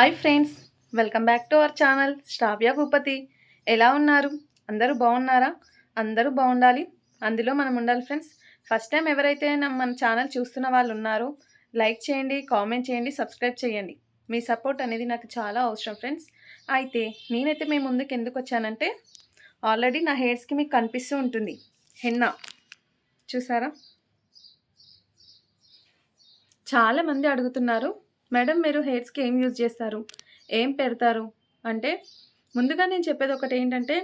Hi friends welcome back to our channel Sravya Bhupathi. ఎలా ఉన్నారు? అందరూ బాగున్నారా? అందరూ బాగుండాలి. అందులో మనం ఉండాలి ఫ్రెండ్స్. ఫస్ట్ టైం ఎవరైతే మన ఛానల్ చూస్తున్న వాళ్ళు ఉన్నారో లైక్ చేయండి కామెంట్ చేయండి సబ్స్క్రైబ్ చేయండి. మీ సపోర్ట్ అనేది నాకు చాలా అవసరం ఫ్రెండ్స్. అయితే నేనైతే మీ ముందుకు ఎందుకు వచ్చానంటే ఆల్రెడీ నా హెయిర్స్కి మీకు కనిపిస్తూ ఉంటుంది. హెన్నా. చూసారా? చాలామంది అడుగుతున్నారు మేడం మీరు హెయిర్స్కి ఏం యూజ్ చేస్తారు? ఏం పెడతారు? అంటే ముందుగా నేను చెప్పేది ఒకటి ఏంటంటే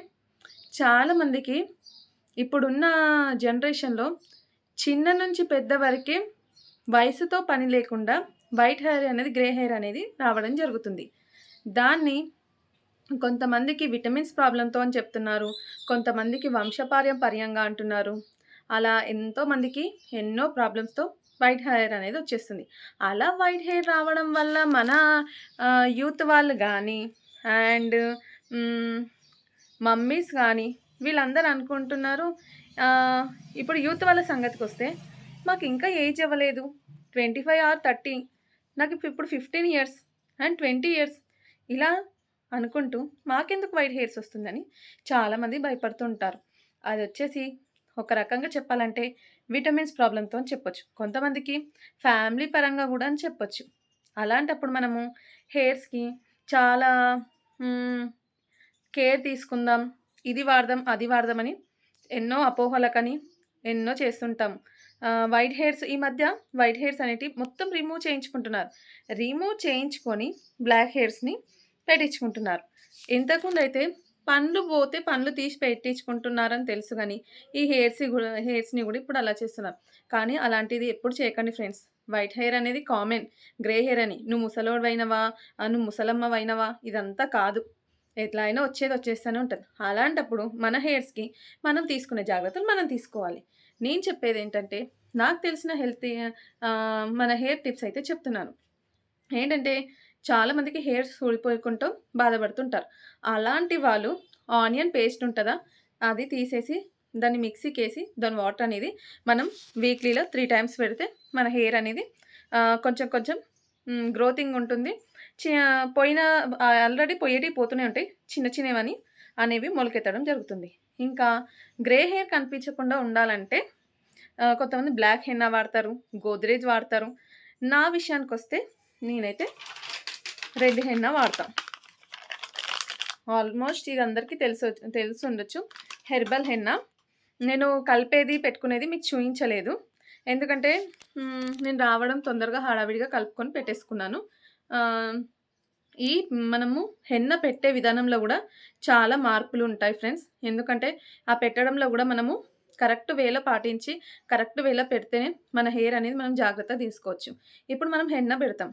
చాలామందికి ఇప్పుడున్న జనరేషన్లో చిన్న నుంచి పెద్ద వరకే వయసుతో పని లేకుండా వైట్ హెయిర్ అనేది గ్రే హెయిర్ అనేది రావడం జరుగుతుంది. దాన్ని కొంతమందికి విటమిన్స్ ప్రాబ్లంతో అని చెప్తున్నారు. కొంతమందికి వంశపార్యం పర్యంగా అంటున్నారు. అలా ఎంతోమందికి ఎన్నో ప్రాబ్లమ్స్తో వైట్ హెయిర్ అనేది వచ్చేస్తుంది. అలా వైట్ హెయిర్ రావడం వల్ల మన యూత్ వాళ్ళు కానీ అండ్ మమ్మీస్ కానీ వీళ్ళందరూ అనుకుంటున్నారు ఇప్పుడు యూత్ వాళ్ళ సంగతికి వస్తే మాకు ఇంకా ఏజ్ అవ్వలేదు. Twenty five or thirty. నాకు ఇప్పుడు fifteen years and twenty years. ఇలా అనుకుంటూ మాకెందుకు వైట్ హెయిర్స్ వస్తుందని చాలామంది భయపడుతుంటారు. అది వచ్చేసి ఒక రకంగా చెప్పాలంటే విటమిన్స్ ప్రాబ్లంతో అని చెప్పొచ్చు. కొంతమందికి ఫ్యామిలీ పరంగా కూడా అని చెప్పొచ్చు. అలాంటప్పుడు మనము హెయిర్స్కి చాలా కేర్ తీసుకుందాం ఇది వాడదాం అది వాడదామని ఎన్నో అపోహలకని ఎన్నో చేస్తుంటాం. వైట్ హెయిర్స్ ఈ మధ్య వైట్ హెయిర్స్ అనేటివి మొత్తం రిమూవ్ చేయించుకుంటున్నారు. రిమూవ్ చేయించుకొని బ్లాక్ హెయిర్స్ని పెట్టించుకుంటున్నారు. ఇంతకుముందు అయితే పండ్లు పోతే పండ్లు తీసి పెట్టించుకుంటున్నారని తెలుసు కానీ ఈ హెయిర్స్ కూడా హెయిర్స్ని కూడా ఇప్పుడు అలా చేస్తున్నారు. కానీ అలాంటిది ఎప్పుడు చేయకండి ఫ్రెండ్స్. వైట్ హెయిర్ అనేది కామన్. గ్రే హెయిర్ అని. నువ్వు ముసలోడవైనవా? నువ్వు ముసలమ్మవైనవా? ఇదంతా కాదు. ఎట్లా అయినా వచ్చేది వచ్చేస్తూనే ఉంటుంది. అలాంటప్పుడు మన హెయిర్స్కి మనం తీసుకునే జాగ్రత్తలు మనం తీసుకోవాలి. నేను చెప్పేది ఏంటంటే నాకు తెలిసిన హెల్త్ మన హెయిర్ టిప్స్ అయితే చెప్తున్నాను. ఏంటంటే చాలామందికి హెయిర్స్ ఊడిపోయకుండా బాధపడుతుంటారు. అలాంటి వాళ్ళు ఆనియన్ పేస్ట్ ఉంటుందా? అది తీసేసి దాన్ని మిక్సీకి వేసి దాని వాటర్ అనేది మనం వీక్లీలో త్రీ టైమ్స్ పెడితే మన హెయిర్ అనేది కొంచెం కొంచెం గ్రోతింగ్ ఉంటుంది. చి పోయిన ఆల్రెడీ పోయేటివి పోతూనే ఉంటాయి. చిన్న చిన్నవని అనేవి మొలకెత్తడం జరుగుతుంది. ఇంకా గ్రే హెయిర్ కనిపించకుండా ఉండాలంటే కొంతమంది బ్లాక్ హెన్నా వాడతారు గోద్రేజ్ వాడతారు. నా విషయానికి వస్తే నేనైతే రెడ్ హెన్నా వాడతాం. ఆల్మోస్ట్ ఇది అందరికీ తెలుసు తెలిసి ఉండొచ్చు. హెర్బల్ హెన్నా నేను కలిపేది పెట్టుకునేది మీకు చూపించలేదు ఎందుకంటే నేను రావడం తొందరగా హడావిడిగా కలుపుకొని పెట్టేసుకున్నాను. ఈ మనము హెన్న పెట్టే విధానంలో కూడా చాలా మార్పులు ఉంటాయి ఫ్రెండ్స్. ఎందుకంటే ఆ పెట్టడంలో కూడా మనము కరెక్ట్ వేలో పాటించి కరెక్ట్ వేలో పెడితేనే మన హెయిర్ అనేది మనం జాగ్రత్త తీసుకోవచ్చు. ఇప్పుడు మనం హెన్న పెడతాం.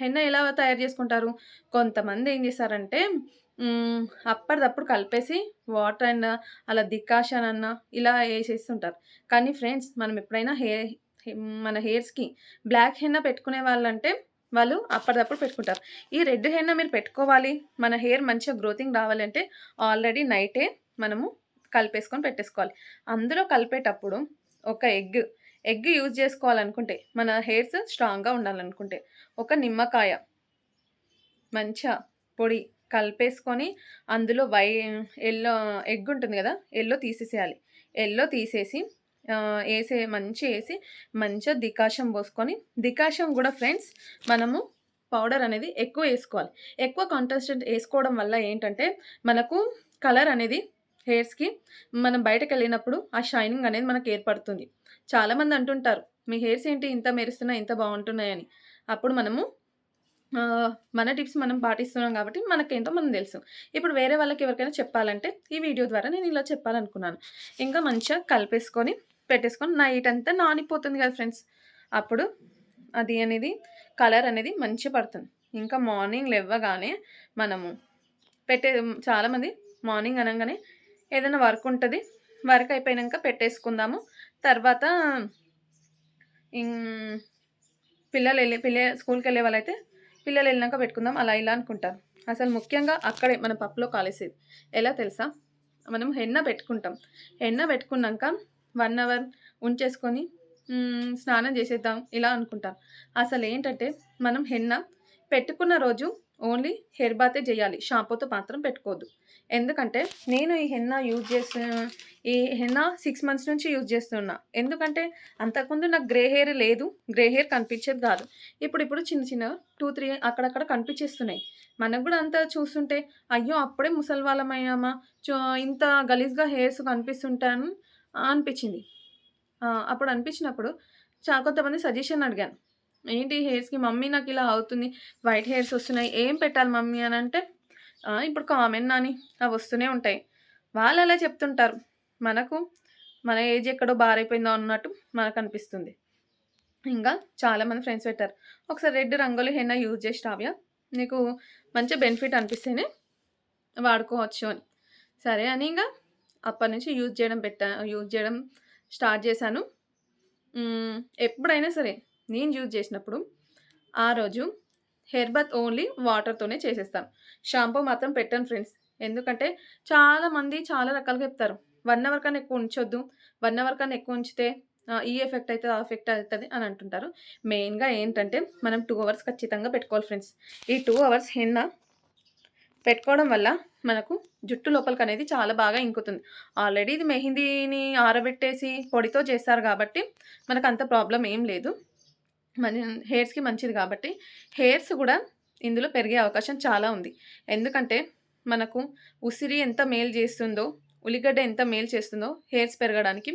హెన్న ఎలా తయారు చేసుకుంటారు? కొంతమంది ఏం చేస్తారంటే అప్పటిదప్పుడు కలిపేసి వాటర్ అండ్ అలా డికాషన్ అన్న ఇలా వేసేస్తుంటారు. కానీ ఫ్రెండ్స్ మనం ఎప్పుడైనా హెయిర్ మన హెయిర్స్కి బ్లాక్ హెన్న పెట్టుకునే వాళ్ళంటే వాళ్ళు అప్పటిదప్పుడు పెట్టుకుంటారు. ఈ రెడ్ హెన్న మీరు పెట్టుకోవాలి. మన హెయిర్ మంచిగా గ్రోతింగ్ రావాలంటే ఆల్రెడీ నైటే మనము కలిపేసుకొని పెట్టేసుకోవాలి. అందులో కలిపేటప్పుడు ఒక ఎగ్ ఎగ్ యూజ్ చేసుకోవాలనుకుంటే మన హెయిర్స్ స్ట్రాంగ్గా ఉండాలనుకుంటే ఒక నిమ్మకాయ మంచిగా పొడి కలిపేసుకొని అందులో వై ఎల్లో ఎగ్ ఉంటుంది కదా ఎల్లో తీసేసేయాలి. ఎల్లో తీసేసి వేసే మంచి వేసి మంచిగా దికాషం పోసుకొని దికాషం కూడా ఫ్రెండ్స్ మనము పౌడర్ అనేది ఎక్కువ వేసుకోవాలి. ఎక్కువ కాంటెస్టెంట్ వేసుకోవడం వల్ల ఏంటంటే మనకు కలర్ అనేది హెయిర్స్కి మనం బయటకు వెళ్ళినప్పుడు ఆ షైనింగ్ అనేది మనకు ఏర్పడుతుంది. చాలామంది అంటుంటారు మీ హెయిర్స్ ఏంటి? ఇంత మెరుస్తున్నాయి ఇంత బాగుంటున్నాయని. అప్పుడు మనము మన టిప్స్ మనం పాటిస్తున్నాం కాబట్టి మనకేంటో మనం తెలుసు. ఇప్పుడు వేరే వాళ్ళకి ఎవరికైనా చెప్పాలంటే ఈ వీడియో ద్వారా నేను ఇలా చెప్పాలనుకున్నాను. ఇంకా మంచిగా కలిపేసుకొని పెట్టేసుకొని నైట్ అంతా నానిపోతుంది కదా ఫ్రెండ్స్. అప్పుడు అది అనేది కలర్ అనేది మంచిగా పడుతుంది. ఇంకా మార్నింగ్ లేవగానే మనము పెట్టే చాలామంది మార్నింగ్ అనగానే ఏదైనా వర్క్ ఉంటుంది వర్క్ అయిపోయాక పెట్టేసుకుందాము. తర్వాత పిల్లలు వెళ్ళి పిల్ల స్కూల్కి వెళ్ళే వాళ్ళైతే పిల్లలు వెళ్ళినాక పెట్టుకుందాం అలా ఇలా అనుకుంటారు. అసలు ముఖ్యంగా అక్కడే మన పప్పులో కాలేసేది. ఎలా తెలుసా? మనం హెన్న పెట్టుకుంటాం. హెన్న పెట్టుకున్నాక వన్ అవర్ ఉంచేసుకొని స్నానం చేసేద్దాం ఇలా అనుకుంటాం అసలు ఏంటంటే మనం హెన్న పెట్టుకున్న రోజు ఓన్లీ హెయిర్ బాతే చేయాలి. షాంపూతో మాత్రం పెట్టుకోవద్దు. ఎందుకంటే నేను ఈ హెన్నా యూజ్ చేస్తు ఈ హెన్నా సిక్స్ మంత్స్ నుంచి యూజ్ చేస్తున్నా. ఎందుకంటే అంతకుముందు నాకు గ్రే హెయిర్ లేదు. గ్రే హెయిర్ కనిపించేది కాదు. ఇప్పుడు ఇప్పుడు చిన్న చిన్న టూ త్రీ అక్కడక్కడ కనిపించేస్తున్నాయి. మనకు కూడా అంతా చూస్తుంటే అయ్యో అప్పుడే ముసలి వాళ్ళమయ్యామా చో ఇంత గలీజ్గా హెయిర్స్ కనిపిస్తుంటాను అనిపించింది. అప్పుడు అనిపించినప్పుడు చా కొంతమంది సజెషన్ అడిగాను. ఏంటి హెయిర్స్కి? మమ్మీ నాకు ఇలా అవుతుంది. వైట్ హెయిర్స్ వస్తున్నాయి. ఏం పెట్టాలి మమ్మీ అని అంటే ఇప్పుడు కామన్ నాని అవి వస్తూనే ఉంటాయి. వాళ్ళు అలా చెప్తుంటారు. మనకు మన ఏజ్ ఎక్కడో బారైపోయిందో అన్నట్టు మనకు అనిపిస్తుంది. ఇంకా చాలామంది ఫ్రెండ్స్ పెట్టారు. ఒకసారి రెడ్ రంగులు హెన్నా యూజ్ చేసి రావ్యా నీకు మంచి బెనిఫిట్ అనిపిస్తేనే వాడుకోవచ్చు అని. సరే అని ఇంకా అప్పటి నుంచి యూజ్ చేయడం పెట్టా యూజ్ చేయడం స్టార్ట్ చేశాను. ఎప్పుడైనా సరే నేను యూజ్ చేసినప్పుడు ఆ రోజు హెయిర్ బాత్ ఓన్లీ వాటర్తోనే చేసేస్తాను షాంపూ మాత్రం పెట్టాను ఫ్రెండ్స్ ఎందుకంటే చాలామంది చాలా రకాలుగా చెప్తారు. వన్ అవర్ కన్నా ఎక్కువ ఉంచొద్దు. వన్ అవర్ కన్నా ఎక్కువ ఉంచితే ఈ ఎఫెక్ట్ అవుతుంది ఆ ఎఫెక్ట్ అవుతుంది అని అంటుంటారు. మెయిన్గా ఏంటంటే మనం టూ అవర్స్ ఖచ్చితంగా పెట్టుకోవాలి ఫ్రెండ్స్ ఈ టూ అవర్స్ హెన్న పెట్టుకోవడం వల్ల మనకు జుట్టు లోపలికి అనేది చాలా బాగా ఇంకుతుంది. ఆల్రెడీ ఇది మెహందీని ఆరబెట్టేసి పొడితో చేస్తారు కాబట్టి మనకు అంత ప్రాబ్లం ఏం లేదు. మన హెయిర్స్కి మంచిది కాబట్టి హెయిర్స్ కూడా ఇందులో పెరిగే అవకాశం చాలా ఉంది. ఎందుకంటే మనకు ఉసిరి ఎంత మేలు చేస్తుందో ఉల్లిగడ్డ ఎంత మేలు చేస్తుందో హెయిర్స్ పెరగడానికి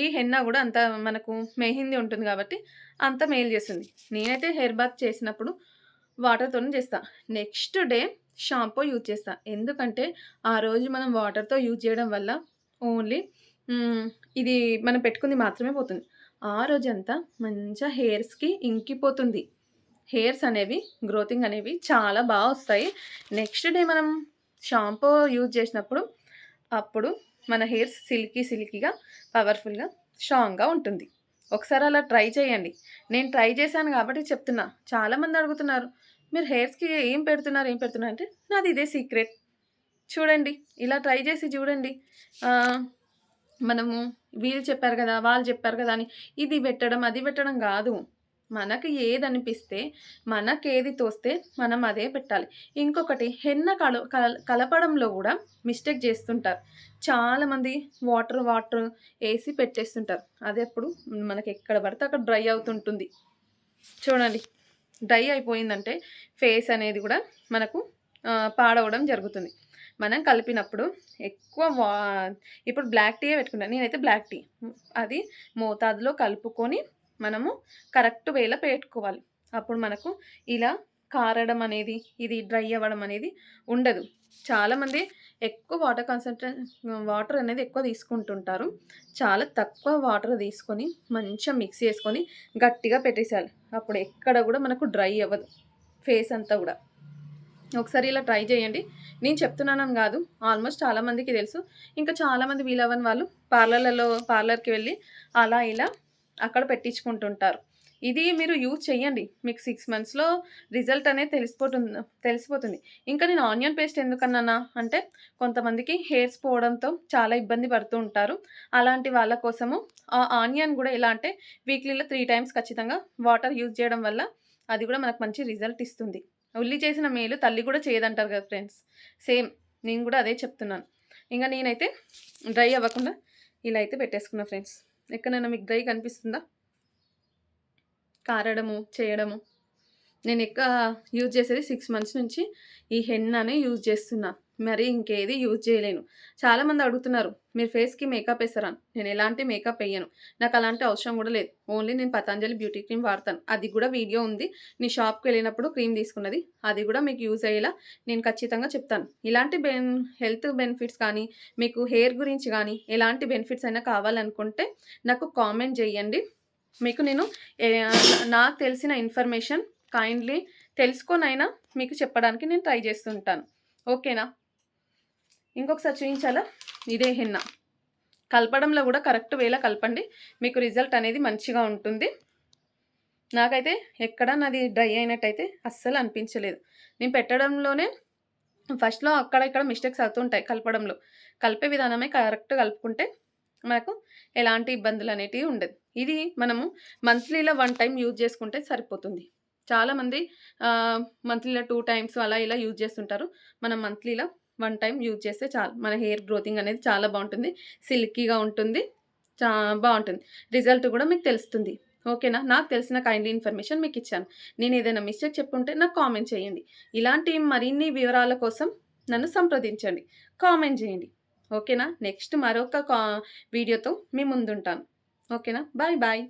ఈ హెన్నా కూడా అంత మనకు మెహిందీ ఉంటుంది కాబట్టి అంత మేలు చేస్తుంది. నేనైతే హెయిర్ బాత్ చేసినప్పుడు వాటర్తోనే చేస్తా. నెక్స్ట్ డే షాంపూ యూజ్ చేస్తా. ఎందుకంటే ఆ రోజు మనం వాటర్తో యూజ్ చేయడం వల్ల ఓన్లీ ఇది మనం పెట్టుకుంది మాత్రమే పోతుంది. ఆ రోజంతా మంచిగా హెయిర్స్కి ఇంకిపోతుంది. హెయిర్స్ అనేవి గ్రోతింగ్ అనేవి చాలా బాగా వస్తాయి. నెక్స్ట్ డే మనం షాంపూ యూజ్ చేసినప్పుడు అప్పుడు మన హెయిర్స్ సిల్కీ సిల్కీగా పవర్ఫుల్గా స్ట్రాంగ్గా ఉంటుంది. ఒకసారి అలా ట్రై చేయండి. నేను ట్రై చేశాను కాబట్టి చెప్తున్నా. చాలామంది అడుగుతున్నారు మీరు హెయిర్స్కి ఏం పెడుతున్నారు ఏం పెడుతున్నారు? అంటే నాది ఇదే సీక్రెట్. చూడండి ఇలా ట్రై చేసి చూడండి. మనము వీళ్ళు చెప్పారు కదా వాళ్ళు చెప్పారు కదా అని ఇది పెట్టడం అది పెట్టడం కాదు. మనకు ఏది అనిపిస్తే మనకేది తోస్తే మనం అదే పెట్టాలి. ఇంకొకటి హెన్న కల కల- కలపడంలో కూడా మిస్టేక్ చేస్తుంటారు. చాలామంది వాటర్ వాటర్ వేసి పెట్టేస్తుంటారు. అది ఎప్పుడు మనకి ఎక్కడ పడితే అక్కడ డ్రై అవుతుంటుంది. చూడండి డ్రై అయిపోయిందంటే ఫేస్ అనేది కూడా మనకు పాడవడం జరుగుతుంది. మనం కలిపినప్పుడు ఎక్కువ వా ఇప్పుడు బ్లాక్ టీ పెట్టుకుంటాను. నేనైతే బ్లాక్ టీ అది మోతాదులో కలుపుకొని మనము కరెక్ట్ వేలో పెట్టుకోవాలి. అప్పుడు మనకు ఇలా కారడం అనేది ఇది డ్రై అవ్వడం అనేది ఉండదు. చాలామంది ఎక్కువ వాటర్ కాన్సన్ట్రే వాటర్ అనేది ఎక్కువ తీసుకుంటుంటారు. చాలా తక్కువ వాటర్ తీసుకొని మంచిగా మిక్స్ చేసుకొని గట్టిగా పెట్టేసేయాలి. అప్పుడు ఎక్కడ కూడా మనకు డ్రై అవ్వదు. ఫేస్ అంతా కూడా. ఒకసారి ఇలా ట్రై చేయండి. నేను చెప్తున్నానని కాదు ఆల్మోస్ట్ చాలామందికి తెలుసు. ఇంకా చాలామంది వీలవని వాళ్ళు పార్లర్లలో పార్లర్కి వెళ్ళి అలా ఇలా అక్కడ పెట్టించుకుంటుంటారు. ఇది మీరు యూజ్ చేయండి మీకు సిక్స్ మంత్స్లో రిజల్ట్ అనేది తెలిసిపోతుంది తెలిసిపోతుంది. ఇంకా నేను ఆనియన్ పేస్ట్ ఎందుకన్నానా అంటే కొంతమందికి హెయిర్స్ పోవడంతో చాలా ఇబ్బంది పడుతూ ఉంటారు. అలాంటి వాళ్ళ కోసము ఆ ఆనియన్ కూడా ఎలా అంటే వీక్లీలో త్రీ టైమ్స్ ఖచ్చితంగా వాటర్ యూజ్ చేయడం వల్ల అది కూడా మనకు మంచి రిజల్ట్ ఇస్తుంది. ఉల్లి చేసిన మేలు తల్లి కూడా చేయదంటారు కదా ఫ్రెండ్స్ సేమ్ నేను కూడా అదే చెప్తున్నాను. ఇంకా నేనైతే డ్రై అవ్వకుండా ఇలా అయితే పెట్టేసుకున్నా ఫ్రెండ్స్ ఎక్కడైనా మీకు డ్రై కనిపిస్తుందా? కారడము చేయడము. నేను ఎక్కువ యూజ్ చేసేది సిక్స్ మంత్స్ నుంచి ఈ హెన్నానే యూజ్ చేస్తున్నాను మరి ఇంకేది యూజ్ చేయలేను. చాలామంది అడుగుతున్నారు మీరు ఫేస్కి మేకప్ వేస్తారా? నేను ఎలాంటి మేకప్ వేయను. నాకు అలాంటి అవసరం కూడా లేదు. ఓన్లీ నేను పతంజలి బ్యూటీ క్రీమ్ వాడతాను. అది కూడా వీడియో ఉంది. నీ షాప్కి వెళ్ళినప్పుడు క్రీమ్ తీసుకున్నది. అది కూడా మీకు యూజ్ అయ్యేలా నేను ఖచ్చితంగా చెప్తాను. ఇలాంటి బెన్ హెల్త్ బెనిఫిట్స్ కానీ మీకు హెయిర్ గురించి కానీ ఎలాంటి బెనిఫిట్స్ అయినా కావాలనుకుంటే నాకు కామెంట్ చేయండి. మీకు నేను నాకు తెలిసిన ఇన్ఫర్మేషన్ కైండ్లీ తెలుసుకొనైనా మీకు చెప్పడానికి నేను ట్రై చేస్తుంటాను. ఓకేనా? ఇంకొకసారి చూపించాలా ఇదే హెన్న. కలపడంలో కూడా కరెక్ట్ వేలా కలపండి. మీకు రిజల్ట్ అనేది మంచిగా ఉంటుంది. నాకైతే ఎక్కడ నాది డ్రై అయినట్టయితే అస్సలు అనిపించలేదు. నేను పెట్టడంలోనే ఫస్ట్లో అక్కడ ఇక్కడ మిస్టేక్స్ అవుతుంటాయి కలపడంలో. కలిపే విధానమే కరెక్ట్ కలుపుకుంటే మనకు ఎలాంటి ఇబ్బందులు అనేటివి ఉండదు. ఇది మనము మంత్లీలో వన్ టైం యూజ్ చేసుకుంటే సరిపోతుంది. చాలామంది మంత్లీలో టూ టైమ్స్ అలా ఇలా యూజ్ చేస్తుంటారు. మనం మంత్లీలో వన్ టైం యూజ్ చేస్తే చాలు. మన హెయిర్ గ్రోతింగ్ అనేది చాలా బాగుంటుంది సిల్కీగా ఉంటుంది. చా బాగుంటుంది రిజల్ట్ కూడా మీకు తెలుస్తుంది. ఓకేనా? నాకు తెలిసిన కైండ్లీ ఇన్ఫర్మేషన్ మీకు ఇచ్చాను నేను ఏదైనా మిస్టేక్ చెప్పుంటే నాకు కామెంట్ చేయండి. ఇలాంటి మరిన్ని వివరాల కోసం నన్ను సంప్రదించండి. కామెంట్ చేయండి. ఓకేనా? నెక్స్ట్ మరొక కా వీడియోతో మీ ముందుంటాను. ఓకేనా? Bye bye.